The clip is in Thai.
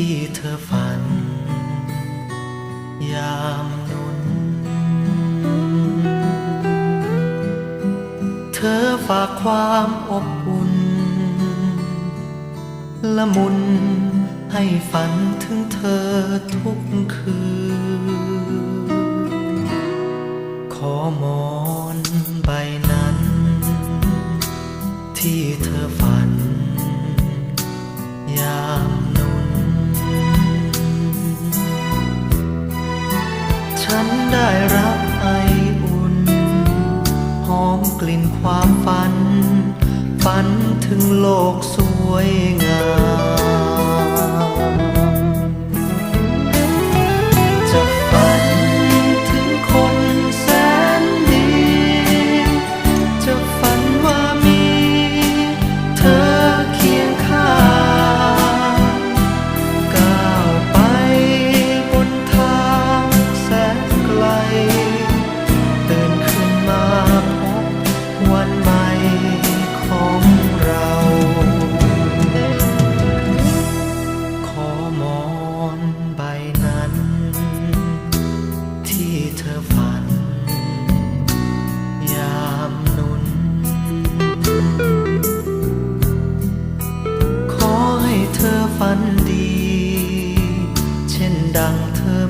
ที่เธอฝัน ยามนุน เธอฝากความอบอุ่น ละมุนให้ฝันถึงเธอทุกคืน ขอมอน กลิ่นความฝัน ฝันถึงโลกสวยงาม เธอฝัน ยามนุน ขอให้เธอฝันดี เช่นดังเธอ